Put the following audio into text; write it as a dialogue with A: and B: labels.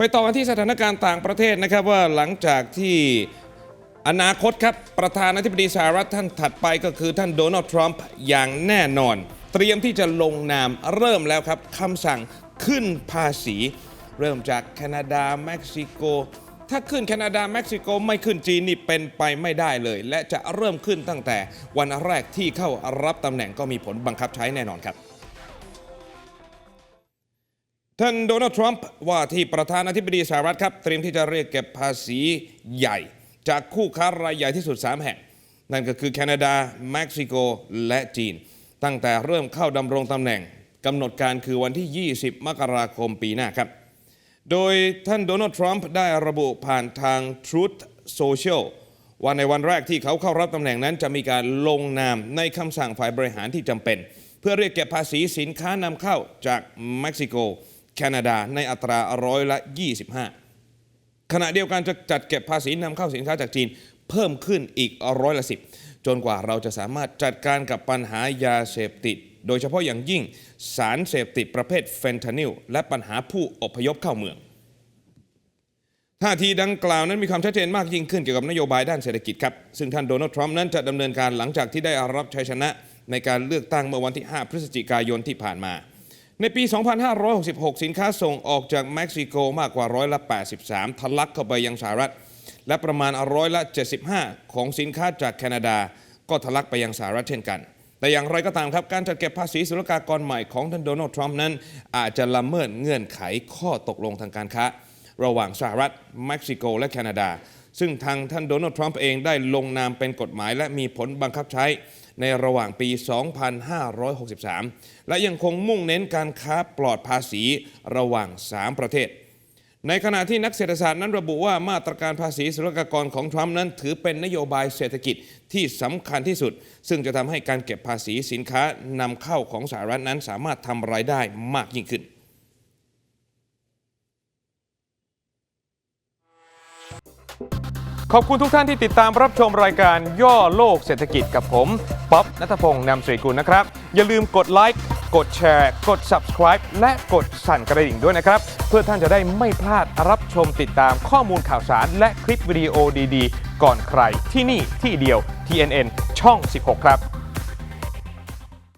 A: ไปต่อกันที่สถานการณ์ต่างประเทศนะครับว่าหลังจากที่อนาคตครับ ประธานาธิบดีสหรัฐท่านถัดไปก็คือท่านโดนัลด์ทรัมป์อย่างแน่นอน เตรียมที่จะลงนามเริ่มแล้วครับคำสั่งขึ้นภาษี เริ่มจากแคนาดาเม็กซิโก ถ้าขึ้นแคนาดาเม็กซิโกไม่ขึ้นจีนนี่เป็นไปไม่ได้เลย และจะเริ่มขึ้นตั้งแต่วันแรกที่เข้ารับตำแหน่งก็มีผลบังคับใช้แน่นอนครับ ท่านโดนัลด์ทรัมป์ว่าที่ประธานาธิบดีสหรัฐครับ เตรียมที่จะเรียกเก็บภาษีใหญ่ จากคู่ค้ารายใหญ่ที่สุด 3 แห่ง นั่นก็คือแคนาดา เม็กซิโก และจีน ตั้งแต่เริ่มเข้าดำรงตำแหน่งกำหนดการคือวันที่ 20 มกราคมปีหน้าครับ โดยท่านโดนัลด์ทรัมป์ได้ระบุผ่านทาง Truth Social ว่าในวันแรกที่เขาเข้ารับตำแหน่งนั้น จะมีการลงนามในคำสั่งฝ่ายบริหารที่จำเป็น เพื่อเรียกเก็บภาษีสินค้านำเข้าจากเม็กซิโก แคนาดาในอัตราร้อยละ 25 ขณะเดียวกันจะจัดเก็บภาษีนำเข้าสินค้าจากจีนเพิ่มขึ้นอีกร้อยละ 10 จนกว่าเราจะสามารถจัดการกับปัญหายาเสพติด โดยเฉพาะอย่างยิ่งสารเสพติดประเภทเฟนทานิลและปัญหาผู้อพยพเข้าเมืองท่าทีดังกล่าวนั้นมีความชัดเจนมากยิ่งขึ้นเกี่ยวกับนโยบายด้านเศรษฐกิจครับ ซึ่งท่านโดนัลด์ทรัมป์นั้นจะดำเนินการหลังจากที่ได้รับชัยชนะในการเลือกตั้งเมื่อวันที่ 5 พฤศจิกายนที่ผ่านมา ในปี 2566 สินค้าส่งออกจากเม็กซิโกมากกว่าร้อยละ 83 ทะลักเข้าไปยังสหรัฐ และประมาณร้อยละ 75 ของสินค้าจากแคนาดา ก็ทะลักไปยังสหรัฐเช่นกัน แต่อย่างไรก็ตามครับ การจัดเก็บภาษีศุลกากรใหม่ของท่านโดนัลด์ทรัมป์นั้น อาจจะละเมิดเงื่อนไขข้อตกลงทางการค้า ระหว่างสหรัฐเม็กซิโก และแคนาดา ซึ่งทางท่านโดนัลด์ทรัมป์เองได้ลงนามเป็นกฎหมาย และมีผลบังคับใช้ ในระหว่างปี 2563 และยังคงมุ่งเน้นการค้าปลอดภาษีระหว่าง 3 ประเทศ ในขณะที่นักเศรษฐศาสตร์นั้นระบุว่ามาตรการภาษีศุลกากรของทรัมป์นั้นถือเป็นนโยบายเศรษฐกิจที่สำคัญที่สุด ซึ่งจะทำให้การเก็บภาษีสินค้านำเข้าของสหรัฐนั้นสามารถทำรายได้มากยิ่งขึ้น
B: ขอบคุณทุกท่านที่ติดตามรับชมรายการย่อโลกเศรษฐกิจกับผมป๊อบนัทพงศ์นำสรีกุลนะครับ อย่าลืมกดไลค์กดแชร์ กด subscribe และกดสั่นกระดิ่งด้วยนะครับ เพื่อท่านจะได้ไม่พลาดรับชมติดตามข้อมูลข่าวสาร และคลิปวิดีโอดีๆ ก่อนใครที่นี่ที่เดียว TNN ช่อง 16 ครับ